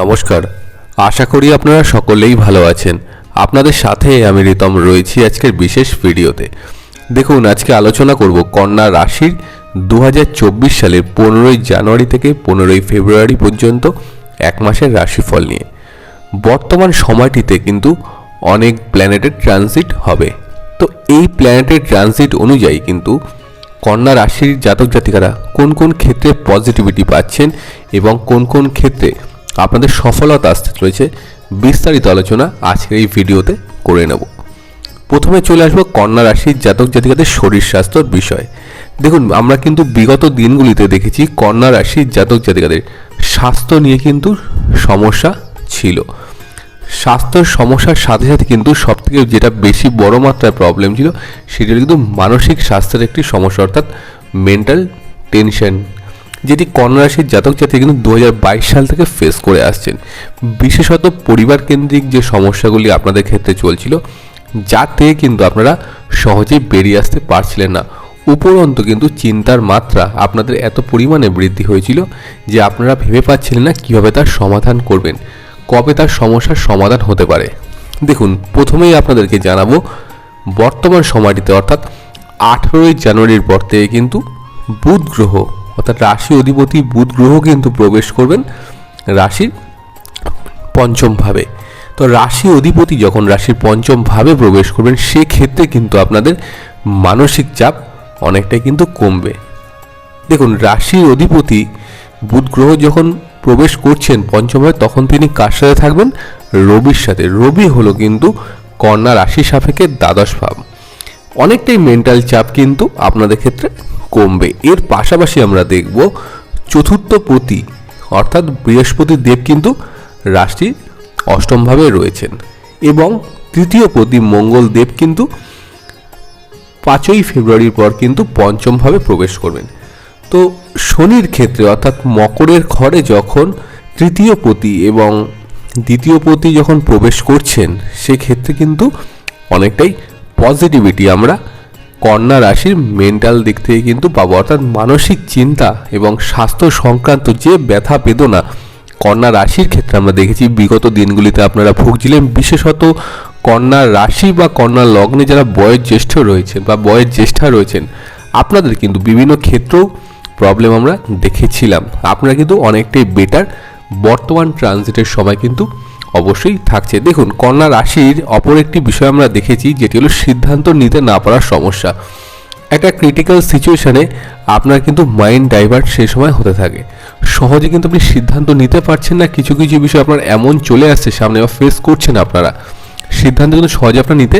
নমস্কার। আশা করি আপনারা সকলেই ভালো আছেন। আপনাদের সাথে আমি রিতম রয়েছি আজকের বিশেষ ভিডিওতে। দেখুন, আজকে আলোচনা করব কন্যা রাশির দু হাজার চব্বিশ সালের পনেরোই জানুয়ারি থেকে পনেরোই ফেব্রুয়ারি পর্যন্ত এক মাসের রাশিফল নিয়ে। বর্তমান সময়টিতে কিন্তু অনেক প্ল্যানেটের ট্রানজিট হবে। তো এই প্ল্যানেটের ট্রানজিট অনুযায়ী কিন্তু কন্যা রাশির জাতক জাতিকারা কোন কোন ক্ষেত্রে পজিটিভিটি পাচ্ছেন এবং কোন কোন ক্ষেত্রে আপনাদের সফলতা আসতে চলেছে। বিস্তারিত আলোচনা আজকের এই ভিডিওতে করে নেব। প্রথমে চলে আসব কন্যা রাশির জাতক জাতিকাদের শরীর স্বাস্থ্যর বিষয়। দেখুন, আমরা কিন্তু বিগত দিনগুলিতে দেখেছি কন্যা রাশির জাতক জাতিকাদের স্বাস্থ্য নিয়ে কিন্তু সমস্যা ছিল। স্বাস্থ্যের সমস্যার সাথে সাথে কিন্তু সবথেকে যেটা বেশি বড় মাত্রায় প্রবলেম ছিল, সেটা কিন্তু মানসিক স্বাস্থ্যের একটি সমস্যা, অর্থাৎ মেন্টাল টেনশন যেটি কন্যা রাশির জাতক জাতি কিন্তু দু হাজার বাইশ সাল থেকে ফেস করে আসছেন। বিশেষত পরিবার কেন্দ্রিক যে সমস্যাগুলি আপনাদের ক্ষেত্রে চলছিল যাতে কিন্তু আপনারা সহজেই বেরিয়ে আসতে পারছিলেন না। উপরন্ত কিন্তু চিন্তার মাত্রা আপনাদের এত পরিমাণে বৃদ্ধি হয়েছিল যে আপনারা ভেবে পাচ্ছিলেন না কীভাবে তার সমাধান করবেন, কবে তার সমস্যার সমাধান হতে পারে। দেখুন, প্রথমেই আপনাদেরকে জানাব, বর্তমান সময়টিতে অর্থাৎ আঠেরোই জানুয়ারির পর থেকে কিন্তু বুধ গ্রহ অর্থাৎ রাশি অধিপতি বুধ গ্রহ কিন্তু প্রবেশ করবেন রাশির পঞ্চম ভাবে তো রাশি অধিপতি যখন রাশির পঞ্চম ভাবে প্রবেশ করবেন, সেক্ষেত্রে কিন্তু আপনাদের মানসিক চাপ অনেকটাই কিন্তু কমবে। দেখুন, রাশির অধিপতি বুধ গ্রহ যখন প্রবেশ করছেন পঞ্চমে তখন তিনি কার সাথে থাকবেন? রবির সাথে। রবি হলো কিন্তু কন্যা রাশি সাপেক্ষে দ্বাদশ ভাব। অনেকটাই মেন্টাল চাপ কিন্তু আপনাদের ক্ষেত্রে কমবে। এর পাশাপাশি আমরা দেখব চতুর্থ পতি অর্থাৎ বৃহস্পতি দেব কিন্তু রাশির অষ্টমভাবে রয়েছেন। এবং তৃতীয় পতি মঙ্গল দেব কিন্তু পাঁচই ফেব্রুয়ারির পর কিন্তু পঞ্চমভাবে প্রবেশ করবেন। তো শনির ক্ষেত্রে, অর্থাৎ মকরের ঘরে যখন তৃতীয় পতি এবং দ্বিতীয় পতি যখন প্রবেশ করছেন, সেক্ষেত্রে কিন্তু অনেকটাই পজিটিভিটি আমরা কন্যা রাশির মেন্টাল দিক থেকে কিন্তু পাবো, অর্থাৎ মানসিক চিন্তা এবং স্বাস্থ্য সংক্রান্ত যে ব্যথা বেদনা কন্যা রাশির ক্ষেত্রে আমরা দেখেছি, বিগত দিনগুলিতে আপনারা ভুগছিলেন, বিশেষত কন্যা রাশি বা কন্যা লগ্নে যারা বয়োজ্যেষ্ঠ জ্যেষ্ঠ রয়েছেন বা বয়ের জ্যেষ্ঠা রয়েছেন, আপনাদের কিন্তু বিভিন্ন ক্ষেত্রেও প্রবলেম আমরা দেখেছিলাম। আপনারা কিন্তু অনেকটাই বেটার বর্তমান ট্রানজিটের সময় কিন্তু অবশ্যই থাকছে। দেখুন, কন্যা রাশির অপর একটি বিষয় আমরা দেখেছি, যেটি হলো সিদ্ধান্ত নিতে না পারার সমস্যা। একটা ক্রিটিক্যাল সিচুয়েশনে আপনার কিন্তু মাইন্ড ডাইভার্ট সেই সময় হতে থাকে। সহজে কিন্তু আপনি সিদ্ধান্ত নিতে পারছেন না, কিছু কিছু বিষয় আপনার এমন চলে আসছে, সামনে বা ফেস করছেন আপনারা। সিদ্ধান্ত কিন্তু সহজে আপনার নিতে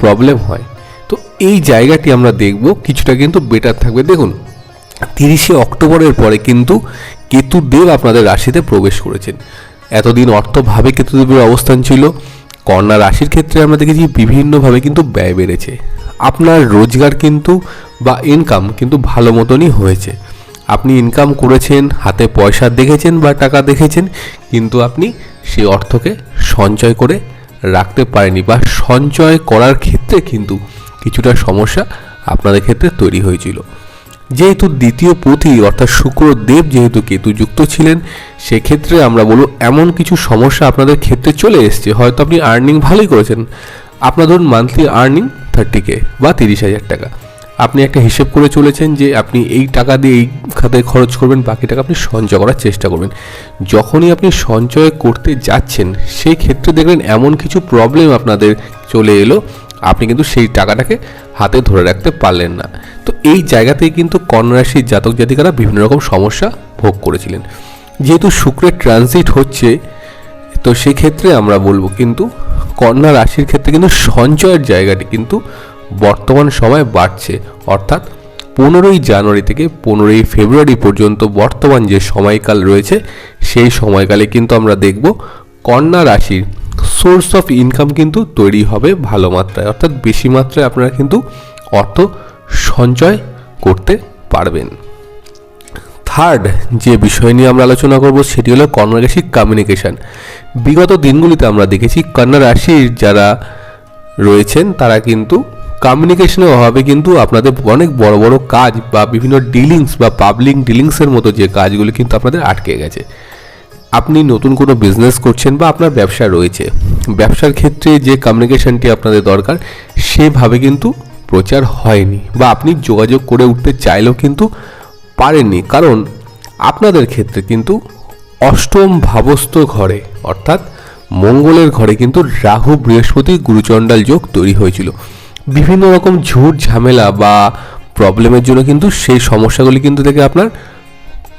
প্রবলেম হয়। তো এই জায়গাটি আমরা দেখব, কিছুটা কিন্তু বেটার থাকবে। দেখুন, তিরিশে অক্টোবরের পরে কিন্তু কেতুদেব আপনাদের রাশিতে প্রবেশ করেছেন। এতদিন অর্থভাবে কেতুদেবের অবস্থান ছিল, কন্যা রাশির ক্ষেত্রে আমরা দেখেছি বিভিন্নভাবে কিন্তু ব্যয় বেড়েছে। আপনার রোজগার কিন্তু বা ইনকাম কিন্তু ভালো মতনই হয়েছে। আপনি ইনকাম করেছেন, হাতে পয়সা দেখেছেন বা টাকা দেখেছেন, কিন্তু আপনি সেই অর্থকে সঞ্চয় করে রাখতে পারেনি বা সঞ্চয় করার ক্ষেত্রে কিন্তু কিছুটা সমস্যা আপনাদের ক্ষেত্রে তৈরি হয়েছিল। যেহেতু দ্বিতীয় পুঁথি অর্থাৎ শুক্রদেব যেহেতু কেতু যুক্ত ছিলেন, সেক্ষেত্রে আমরা বলব এমন কিছু সমস্যা আপনাদের ক্ষেত্রে চলে এসছে, হয়তো আপনি আর্নিং ভালোই করেছেন। আপনার ধরুন মান্থলি আর্নিং থার্টি কে বা তিরিশ হাজার টাকা। আপনি একটা হিসেব করে চলেছেন যে আপনি এই টাকা দিয়ে এই খাতে খরচ করবেন, বাকি টাকা আপনি সঞ্চয় করার চেষ্টা করবেন। যখনই আপনি সঞ্চয় করতে যাচ্ছেন সেই ক্ষেত্রে দেখবেন এমন কিছু প্রবলেম আপনাদের চলে এলো আপনি কিন্তু সেই টাকাটাকে হাতে ধরে রাখতে পারলেন না। তো এই জায়গাতেই কিন্তু কন্যারাশির জাতক জাতিকারা বিভিন্ন রকম সমস্যা ভোগ করেছিলেন। যেহেতু শুক্রের ট্রানজিট হচ্ছে, তো সেক্ষেত্রে আমরা বলব কিন্তু কন্যা রাশির ক্ষেত্রে কিন্তু সঞ্চয়ের জায়গাটি কিন্তু বর্তমান সময় বাড়ছে। অর্থাৎ পনেরোই জানুয়ারি থেকে পনেরোই ফেব্রুয়ারি পর্যন্ত বর্তমান যে সময়কাল রয়েছে, সেই সময়কালে কিন্তু আমরা দেখব কন্যা রাশির সোর্স অফ ইনকাম কিন্তু তৈরি হবে ভালো মাত্রায়। অর্থাৎ বেশি মাত্রায় আপনারা কিন্তু অর্থ সঞ্চয় করতে পারবেন। থার্ড যে বিষয় নিয়ে আমরা আলোচনা করব সেটি হলো কন্যা রাশির কমিউনিকেশান বিগত দিনগুলিতে আমরা দেখেছি কন্যা রাশির যারা রয়েছেন, তারা কিন্তু কমিউনিকেশনের অভাবে কিন্তু আপনাদের অনেক বড় বড় কাজ বা বিভিন্ন ডিলিংস বা পাবলিক ডিলিংসের মতো যে কাজগুলি কিন্তু আপনাদের আটকে গেছে। আপনি নতুন কোনো বিজনেস করছেন বা আপনার ব্যবসা রয়েছে, ব্যবসার ক্ষেত্রে যে কমিউনিকেশনটি আপনাদের দরকার, সেভাবে কিন্তু প্রচার হয়নি বা আপনি যোগাযোগ করে উঠতে চাইলেও কিন্তু পারেননি। কারণ আপনাদের ক্ষেত্রে কিন্তু অষ্টম ভাবস্থ ঘরে, অর্থাৎ মঙ্গলের ঘরে কিন্তু রাহু, বৃহস্পতি, গুরুচণ্ডাল যোগ তৈরি হয়েছিল। বিভিন্ন রকম ঝুট ঝামেলা বা প্রবলেমের জন্য কিন্তু সেই সমস্যাগুলি কিন্তু থেকে আপনার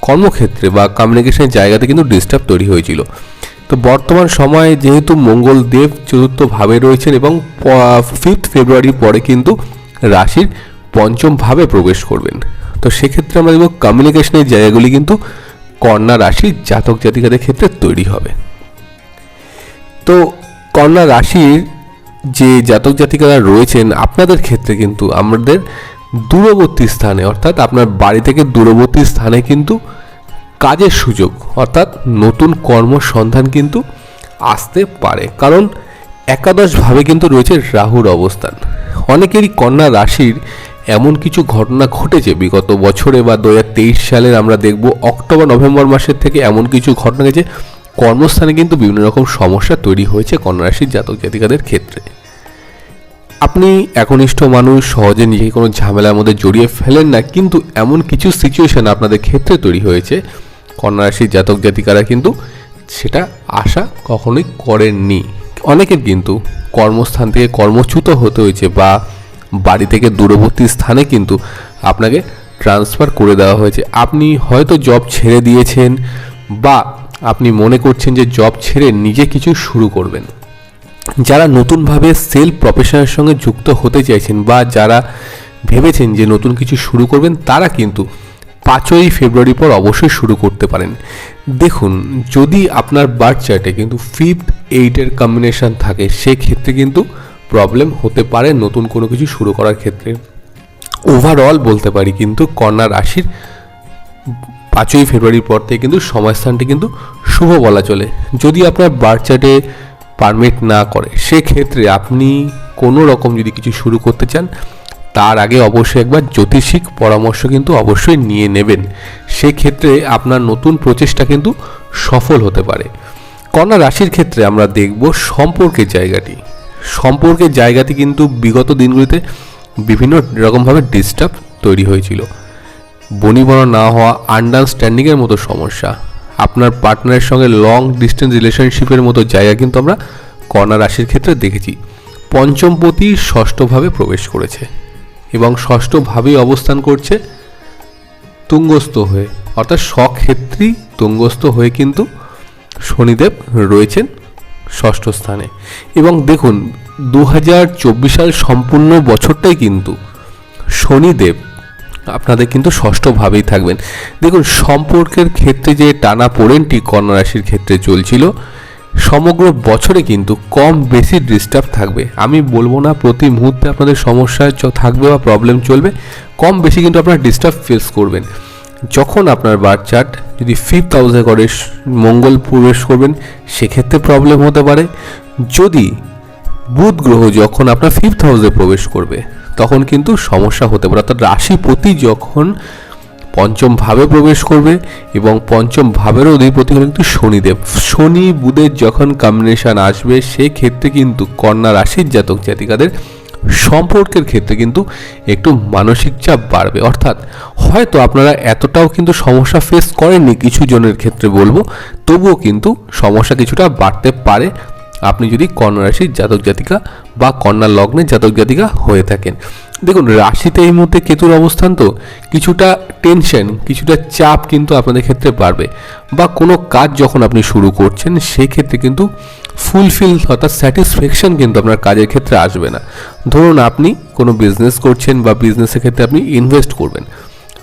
কর্মক্ষেত্রে বা কমিউনিকেশনের জায়গাতে কিন্তু ডিস্টার্ব তৈরি হয়েছিল। তো বর্তমান সময়ে যেহেতু মঙ্গল দেব চতুর্থ ভাবে রয়েছেন এবং ফিফথ ফেব্রুয়ারির পরে কিন্তু রাশির পঞ্চম ভাবে প্রবেশ করবেন। তো সেক্ষেত্রে আমরা দেখব কমিউনিকেশনের জায়গাগুলি কিন্তু কন্যা রাশির জাতক জাতিকাদের ক্ষেত্রে তৈরি হবে। তো কন্যা রাশির যে জাতক জাতিকারা রয়েছেন, আপনাদের ক্ষেত্রে কিন্তু আমাদের দূরবর্তী স্থানে, অর্থাৎ আপনার বাড়ি থেকে দূরবর্তী স্থানে কিন্তু কাজের সুযোগ, অর্থাৎ নতুন কর্মসন্ধান কিন্তু আসতে পারে। কারণ একাদশভাবে কিন্তু রয়েছে রাহুর অবস্থান। অনেকেরই কন্যা রাশির এমন কিছু ঘটনা ঘটেছে। বিগত বছরে বা দু হাজার তেইশ সালের আমরা দেখব, অক্টোবর, নভেম্বর মাসের থেকে এমন কিছু ঘটনা গেছে কর্মস্থানে কিন্তু বিভিন্ন রকম সমস্যা তৈরি হয়েছে কন্যা রাশির জাতক জাতিকাদের ক্ষেত্রে। আপনি একনিষ্ঠ মানুষ, সহজে নিজেকে কোনো ঝামেলার মধ্যে জড়িয়ে ফেলেন না, কিন্তু এমন কিছু সিচুয়েশন আপনাদের ক্ষেত্রে তৈরি হয়েছে। কন্যা রাশির জাতক জাতিকারা কিন্তু সেটা আশা কখনোই করেননি। অনেকের কিন্তু কর্মস্থান থেকে কর্মচ্যুত হতে হয়েছে বা বাড়ি থেকে দূরবর্তী স্থানে কিন্তু আপনাকে ট্রান্সফার করে দেওয়া হয়েছে। আপনি হয়তো জব ছেড়ে দিয়েছেন বা আপনি মনে করছেন যে জব ছেড়ে নিজে কিছু শুরু করবেন। যারা নতুনভাবে সেলফ প্রফেশনের সঙ্গে যুক্ত হতে চাইছেন বা যারা ভেবেছেন যে নতুন কিছু শুরু করবেন, তারা কিন্তু পাঁচই ফেব্রুয়ারি পর অবশ্যই শুরু করতে পারেন। দেখুন, যদি আপনার বার্থ চার্টে কিন্তু ফিফথ এইটের কম্বিনেশন থাকে, সেক্ষেত্রে কিন্তু প্রবলেম হতে পারে নতুন কোনো কিছু শুরু করার ক্ষেত্রে। ওভারঅল বলতে পারি কিন্তু কন্যা রাশির পাঁচই ফেব্রুয়ারির পর থেকে কিন্তু সময়স্থানটি কিন্তু শুভ বলা চলে। যদি আপনার বার্থ চার্টে পারমিট না করে, সেক্ষেত্রে আপনি কোনো রকম যদি কিছু শুরু করতে চান, তার আগে অবশ্যই একবার জ্যোতিষিক পরামর্শ কিন্তু অবশ্যই নিয়ে নেবেন। সেক্ষেত্রে আপনার নতুন প্রচেষ্টা কিন্তু সফল হতে পারে। কন্যা রাশির ক্ষেত্রে আমরা দেখব সম্পর্কের জায়গাটি। সম্পর্কের জায়গাটি কিন্তু বিগত দিনগুলিতে বিভিন্ন রকমভাবে ডিস্টার্ব তৈরি হয়েছিল। বনিবনা না হওয়া আন্ডারস্ট্যান্ডিংয়ের মতো সমস্যা। আপনার পার্টনারের সঙ্গে লং ডিস্টেন্স রিলেশনশিপের মতো জায়গা কিন্তু আমরা কন্যা রাশির ক্ষেত্রে দেখেছি। পঞ্চমপতি ষষ্ঠভাবে প্রবেশ করেছে এবং ষষ্ঠভাবেই অবস্থান করছে তুঙ্গস্থ হয়ে। অর্থাৎ স্বক্ষেত্রেই তুঙ্গস্থ হয়ে কিন্তু শনিদেব রয়েছেন ষষ্ঠ স্থানে। এবং দেখুন দু হাজার চব্বিশ সাল সম্পূর্ণ বছরটাই কিন্তু শনিদেব আপনাদের কিন্তু ষষ্ঠভাবেই থাকবেন। দেখুন, সম্পর্কের ক্ষেত্রে যে টানা পোড়েনটি রাশির ক্ষেত্রে চলছিল, সমগ্র বছরে কিন্তু কম বেশি ডিস্টার্ব থাকবে। আমি বলব না প্রতি মুহূর্তে আপনাদের সমস্যা থাকবে বা প্রবলেম চলবে, কম বেশি কিন্তু আপনারা ডিস্টার্ব ফেস করবেন। যখন আপনার বার চার্ট যদি ফিফথ হাউসে করে, মঙ্গল প্রবেশ করবেন, সেক্ষেত্রে প্রবলেম হতে পারে। যদি বুধ গ্রহ যখন আপনার ফিফথ হাউসে প্রবেশ করবে তখন কিন্তু সমস্যা হতে পারে। অর্থাৎ রাশিপতি যখন পঞ্চম ভাবে প্রবেশ করবে এবং পঞ্চম ভাবের অধিপতি হলো কিন্তু শনিদেব। শনি বুধের যখন কম্বিনেশন আসবে, সেক্ষেত্রে কিন্তু কন্যা রাশির জাতক জাতিকাদের সম্পর্কের ক্ষেত্রে কিন্তু একটু মানসিক চাপ বাড়বে। অর্থাৎ হয়তো আপনারা এতটাও কিন্তু সমস্যা ফেস করেননি, কিছু জনের ক্ষেত্রে বলব, তবুও কিন্তু সমস্যা কিছুটা বাড়তে পারে। আপনি যদি কন্যা রাশির জাতক জাতিকা বা কন্যা লগ্নের জাতক জাতিকা হয়ে থাকেন। দেখুন, রাশিতে এই মুহূর্তে কেতুর অবস্থান তো কিছুটা টেনশন কিছুটা চাপ কিন্তু আপনাদের ক্ষেত্রে বাড়বে। বা কোনো কাজ যখন আপনি শুরু করছেন সেই ক্ষেত্রে কিন্তু ফুলফিল অর্থাৎ স্যাটিসফ্যাকশন কিন্তু আপনার কাজের ক্ষেত্রে আসবে না। ধরুন, আপনি কোনো বিজনেস করছেন বা বিজনেসের ক্ষেত্রে আপনি ইনভেস্ট করবেন।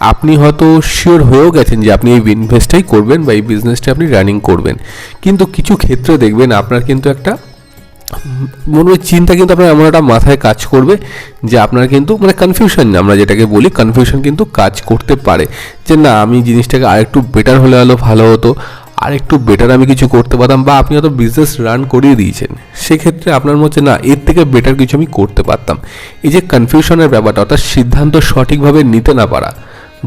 আপনি হয়তো শিওর হয়েও গেছেন যে আপনি এই ইনভেস্টটাই করবেন বা এই বিজনেসটা আপনি রানিং করবেন। কিন্তু কিছু ক্ষেত্রে দেখবেন আপনার কিন্তু একটা মনে চিন্তা কিন্তু আপনার এমন একটা মাথায় কাজ করবে যে আপনার কিন্তু মানে কনফিউশন আমরা যেটাকে বলি কনফিউশন কিন্তু কাজ করতে পারে। যে না, আমি জিনিসটাকে আরেকটু বেটার হলে হলো ভালো হতো আর একটু বেটার আমি কিছু করতে পারতাম বা আপনি হয়তো বিজনেস রান করিয়ে দিয়েছেন। সেক্ষেত্রে আপনার মধ্যে না, এর থেকে বেটার কিছু আমি করতে পারতাম। এই যে কনফিউশনের ব্যাপারটা, অর্থাৎ সিদ্ধান্ত সঠিকভাবে নিতে না পারা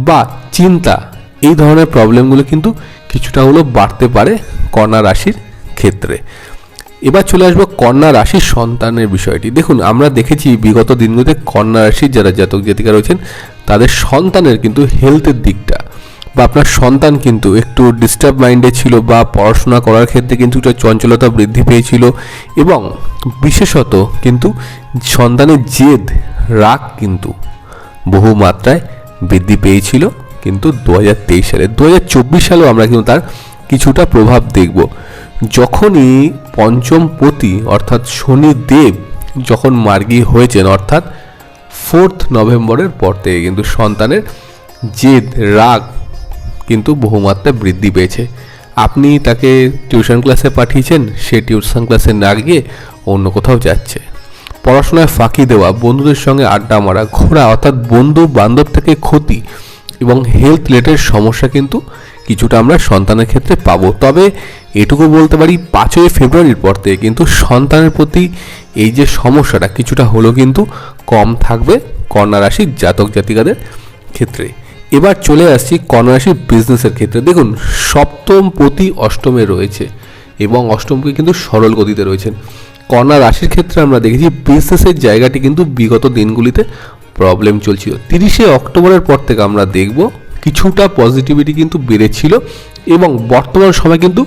বা চিন্তা, এই ধরনের প্রবলেমগুলো কিন্তু কিছুটা হলেও বাড়তে পারে কন্যা রাশির ক্ষেত্রে। এবার চলে আসব কন্যা রাশির সন্তানের বিষয়টি। দেখুন, আমরা দেখেছি বিগত দিনগুলোতে কন্যা রাশির যারা জাতক জাতিকা রয়েছেন, তাদের সন্তানের কিন্তু হেলথের দিকটা বা আপনার সন্তান কিন্তু একটু ডিস্টার্ব মাইন্ডে ছিল বা পড়াশোনা করার ক্ষেত্রে কিন্তু একটা চঞ্চলতা বৃদ্ধি পেয়েছিল এবং বিশেষত কিন্তু সন্তানের জেদ, রাগ কিন্তু বহু মাত্রায় বৃদ্ধি পেয়েছিল, কিন্তু দু হাজার তেইশ সালে দু হাজার চব্বিশ সালেও আমরা কিন্তু তার কিছুটা প্রভাব দেখব। যখনই পঞ্চম পতি অর্থাৎ শনিদেব যখন মার্গী হয়েছেন, অর্থাৎ ফোর্থ নভেম্বরের পর থেকে কিন্তু সন্তানের জেদ, রাগ কিন্তু বহুমাত্রায় বৃদ্ধি পেয়েছে। আপনি তাকে টিউশন ক্লাসে পাঠিয়েছেন, সে টিউশন ক্লাসে না গিয়ে অন্য কোথাও যাচ্ছে। পড়াশোনায় ফাঁকি দেওয়া, বন্ধুদের সঙ্গে আড্ডা মারা ঘোরা অর্থাৎ বন্ধু বান্ধব থেকে ক্ষতি এবং হেলথ রিলেটেড সমস্যা কিন্তু কিছুটা আমরা সন্তানের ক্ষেত্রে পাবো। তবে এটুকু বলতে পারি, পাঁচই ফেব্রুয়ারির পর থেকে কিন্তু সন্তানের প্রতি এই যে সমস্যাটা কিছুটা হলেও কিন্তু কম থাকবে কন্যা রাশির জাতক জাতিকাদের ক্ষেত্রে। এবার চলে আসছি কন্যা রাশির বিজনেসের ক্ষেত্রে। দেখুন, সপ্তম প্রতি অষ্টমে রয়েছে এবং অষ্টমকে কিন্তু সরল গতিতে রয়েছেন। কন্যা রাশির ক্ষেত্রে আমরা দেখেছি বিজনেসের জায়গাটি কিন্তু বিগত দিনগুলিতে প্রবলেম চলছিল। তিরিশে অক্টোবরের পর থেকে আমরা দেখব কিছুটা পজিটিভিটি কিন্তু বেড়েছিল এবং বর্তমান সময় কিন্তু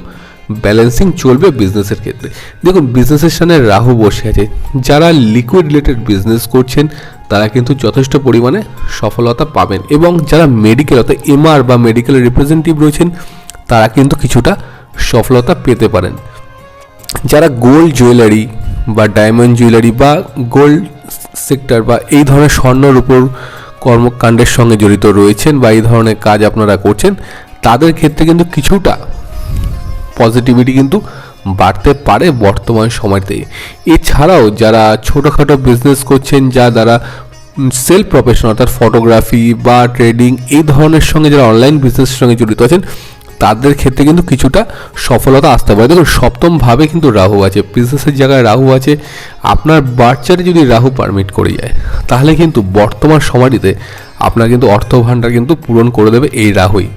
ব্যালেন্সিং চলবে বিজনেসের ক্ষেত্রে। দেখুন বিজনেসের সামনে রাহু বসে আছে। যারা লিকুইড রিলেটেড বিজনেস করছেন, তারা কিন্তু যথেষ্ট পরিমাণে সফলতা পাবেন এবং যারা মেডিকেল অর্থাৎ এমআর বা মেডিকেল রিপ্রেজেন্টেটিভ রয়েছেন, তারা কিন্তু কিছুটা সফলতা পেতে পারেন। যারা গোল্ড জুয়েলারি বা ডায়মন্ড জুয়েলারি বা গোল্ড সেক্টর বা এই ধরনের স্বর্ণর উপর কর্মকাণ্ডের সঙ্গে জড়িত রয়েছেন বা এই ধরনের কাজ আপনারা করছেন, তাদের ক্ষেত্রে কিন্তু কিছুটা পজিটিভিটি কিন্তু বাড়তে পারে বর্তমান সময়তে। এছাড়াও যারা ছোটোখাটো বিজনেস করছেন, যা দ্বারা সেলফ প্রফেশন অর্থাৎ ফটোগ্রাফি বা ট্রেডিং এই ধরনের সঙ্গে যারা অনলাইন বিজনেসের সঙ্গে জড়িত আছেন তাদের ক্ষেত্রে কিন্তু কিছুটা সফলতা আসতে পারে। দেখুন সপ্তমভাবে কিন্তু রাহু আছে বিজনেসের জায়গায় রাহু আছে। আপনার বাচ্চারে যদি রাহু পারমিট করে যায়, তাহলে কিন্তু বর্তমান সময়টিতে আপনার কিন্তু অর্থ ভাণ্ডার কিন্তু পূরণ করে দেবে এই রাহুই।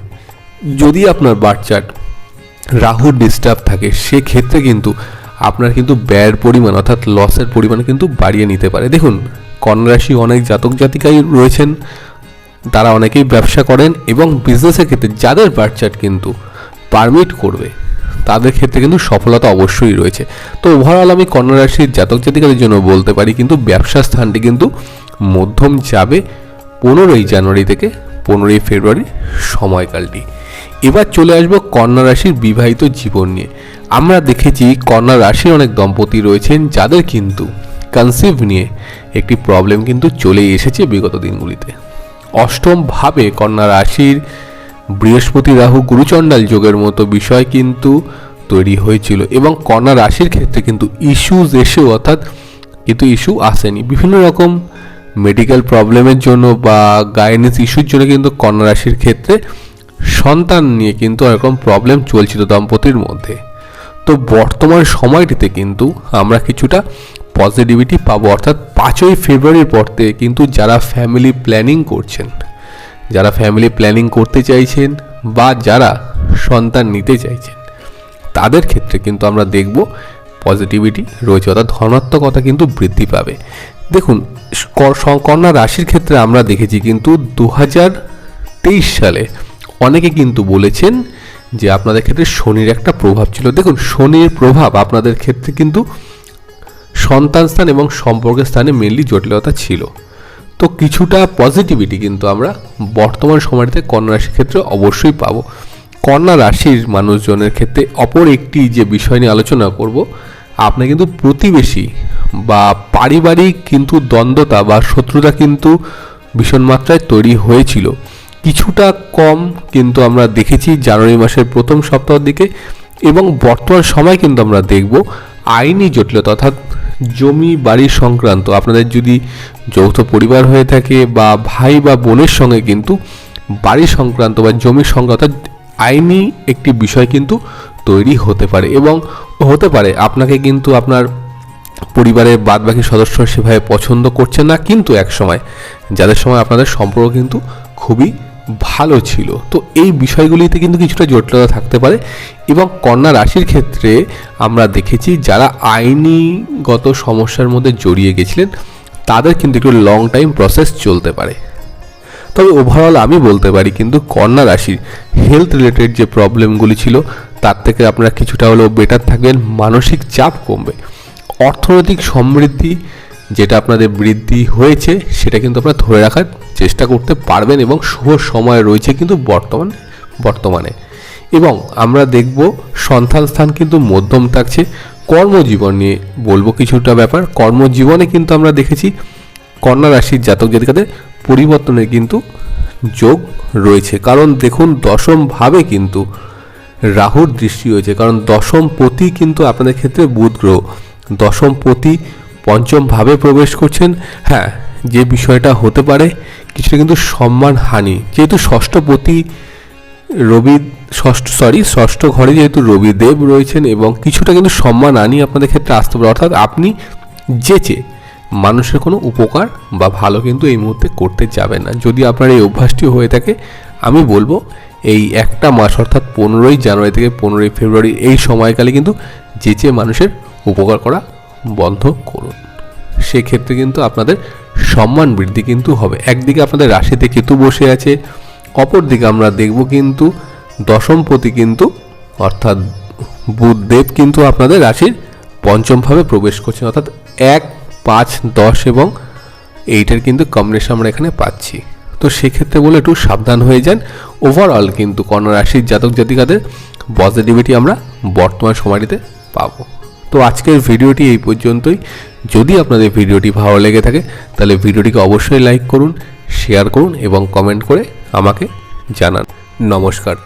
যদি আপনার বাচ্চার রাহুর ডিস্টার্ব থাকে, সেক্ষেত্রে কিন্তু আপনার কিন্তু ব্যয়ের পরিমাণ অর্থাৎ লসের পরিমাণ কিন্তু বাড়িয়ে নিতে পারে। দেখুন কন্যা রাশি অনেক জাতক জাতিকাই রয়েছেন। তারা অনেকেই ব্যবসা করেন এবং বিজনেসের ক্ষেত্রে যাদের বার্থ কিন্তু পারমিট করবে, তাদের ক্ষেত্রে কিন্তু সফলতা অবশ্যই রয়েছে। তো ওভারঅল আমি কন্যা রাশির জাতক জাতিকাদের জন্য বলতে পারি কিন্তু ব্যবসা স্থানটি কিন্তু মধ্যম যাবে পনেরোই জানুয়ারি থেকে পনেরোই ফেব্রুয়ারি সময়কালটি। এবার চলে আসব কন্যা রাশির বিবাহিত জীবন নিয়ে। আমরা দেখেছি কন্যা রাশির অনেক দম্পতি রয়েছেন যাদের কিন্তু কনসিভ নিয়ে একটি প্রবলেম কিন্তু চলেই এসেছে বিগত দিনগুলিতে। অষ্টম ভাবে কন্যা রাশির বৃহস্পতি রাহু গুরুচণ্ডাল যোগের মতো বিষয় কিন্তু তৈরি হয়েছিল এবং কন্যা রাশির ক্ষেত্রে কিন্তু ইস্যুজ এসেও অর্থাৎ কিন্তু ইস্যু আসেনি। বিভিন্ন রকম মেডিকেল প্রবলেমের জন্য বা গাইনেস ইস্যুর জন্য কিন্তু কন্যা রাশির ক্ষেত্রে সন্তান নিয়ে কিন্তু এরকম প্রবলেম চলছিল দম্পতির মধ্যে। তো বর্তমান সময়টিতে কিন্তু আমরা কিছুটা পজিটিভিটি পাবো। অর্থাৎ পাঁচই ফেব্রুয়ারির পর থেকে কিন্তু যারা ফ্যামিলি প্ল্যানিং করছেন, যারা ফ্যামিলি প্ল্যানিং করতে চাইছেন বা যারা সন্তান নিতে চাইছেন, তাদের ক্ষেত্রে কিন্তু আমরা দেখব পজিটিভিটি রয়েছে। অর্থাৎ ধনাত্মকতা কিন্তু বৃদ্ধি পাবে। দেখুন কন্যা রাশির ক্ষেত্রে আমরা দেখেছি কিন্তু দু হাজার তেইশ সালে অনেকে কিন্তু বলেছেন যে আপনাদের ক্ষেত্রে শনির একটা প্রভাব ছিল। দেখুন, শনির প্রভাব আপনাদের ক্ষেত্রে কিন্তু সন্তান স্থান এবং সম্পর্কের স্থানে মেনলি জটিলতা ছিল। তো কিছুটা পজিটিভিটি কিন্তু আমরা বর্তমান সময়টিতে কন্যা রাশির ক্ষেত্রে অবশ্যই পাবো। কন্যা রাশির মানুষজনের ক্ষেত্রে অপর একটি যে বিষয় নিয়ে আলোচনা করব আপনি কিন্তু প্রতিবেশী বা পারিবারিক কিন্তু দ্বন্দ্বতা বা শত্রুতা কিন্তু ভীষণ মাত্রায় তৈরি হয়েছিল। কিছুটা কম কিন্তু আমরা দেখেছি জানুয়ারি মাসের প্রথম সপ্তাহের দিকে এবং বর্তমান সময় কিন্তু আমরা দেখব আইনি জটিলতা অর্থাৎ জমি বাড়ি সংক্রান্ত। আপনাদের যদি যৌথ পরিবার হয়ে থাকে বা ভাই বা বোনের সঙ্গে কিন্তু বাড়ি সংক্রান্ত বা জমি সংক্রান্ত আইনি একটি বিষয় কিন্তু তৈরি হতে পারে এবং হতে পারে। আপনাকে কিন্তু আপনার পরিবারের বাদবাকি সদস্য সেভাবে পছন্দ করছে না কিন্তু এক সময় যাদের সময় আপনাদের সম্পর্ক কিন্তু খুবই ভালো ছিল। তো এই বিষয়গুলিতে কিন্তু কিছুটা জটিলতা থাকতে পারে এবং কন্যা রাশির ক্ষেত্রে আমরা দেখেছি যারা আইনিগত সমস্যার মধ্যে জড়িয়ে গেছিলেন, তাদের কিন্তু একটু লং টাইম প্রসেস চলতে পারে। তবে ওভারঅল আমি বলতে পারি কিন্তু কন্যা রাশির হেলথ রিলেটেড যে প্রবলেমগুলি ছিল, তার থেকে আপনারা কিছুটা হলেও বেটার থাকবেন, মানসিক চাপ কমবে। অর্থনৈতিক সমৃদ্ধি যেটা আপনাদের বৃদ্ধি হয়েছে, সেটা কিন্তু আপনারা ধরে রাখার চেষ্টা করতে পারবেন এবং শুভ সময় রয়েছে কিন্তু বর্তমান, বর্তমানে। এবং আমরা দেখব সন্তান স্থান কিন্তু মধ্যম থাকছে। কর্মজীবন নিয়ে বলব কিছুটা ব্যাপার। কর্মজীবনে কিন্তু আমরা দেখেছি কন্যা রাশির জাতক জাতিকাদের পরিবর্তনের কিন্তু যোগ রয়েছে। কারণ দেখুন, দশম ভাবে কিন্তু রাহুর দৃষ্টি হয়েছে কারণ দশম পতি কিন্তু আপনাদের ক্ষেত্রে বুধ গ্রহ। দশম পতি পঞ্চম ভাবে প্রবেশ করছেন হ্যাঁ যে বিষয়টা হতে পারে, কিছুটা কিন্তু সম্মান হানি। যেহেতু ষষ্ঠপতি রবি, ষষ্ঠ সরি ষষ্ঠ ঘরে যেহেতু রবিদেব রয়েছেন এবং কিছুটা কিন্তু সম্মান আনি আপনাদের ক্ষেত্রে আসতে পারে। অর্থাৎ আপনি যেচে মানুষের কোনো উপকার বা ভালো কিন্তু এই মুহূর্তে করতে যাবেন না। যদি আপনার এই অভ্যাসটি হয়ে থাকে, আমি বলব এই একটা মাস, অর্থাৎ পনেরোই জানুয়ারি থেকে পনেরোই ফেব্রুয়ারি এই সময়কালে কিন্তু যেচে মানুষের উপকার করা বন্ধ করুন। সেক্ষেত্রে কিন্তু আপনাদের সম্মান বৃদ্ধি কিন্তু হবে। একদিকে আপনাদের রাশিতে কেতু বসে আছে, অপরদিকে আমরা দেখব কিন্তু দশমপতি কিন্তু, অর্থাৎ বুধদেব কিন্তু আপনাদের রাশির পঞ্চমভাবে প্রবেশ করছেন। অর্থাৎ এক, পাঁচ, দশ এবং এইটার কিন্তু কম্বিনেশন আমরা এখানে পাচ্ছি। তো সেক্ষেত্রে বলে একটু সাবধান হয়ে যান। ওভারঅল কিন্তু কন্যা রাশির জাতক জাতিকাদের পজিটিভিটি আমরা বর্তমান সময়টিতে পাবো। তো আজকের ভিডিওটি এই পর্যন্তই। যদি আপনাদের ভিডিওটি ভালো লেগে থাকে, তাহলে ভিডিওটিকে অবশ্যই লাইক করুন শেয়ার করুন এবং কমেন্ট করে আমাকে জানান। নমস্কার।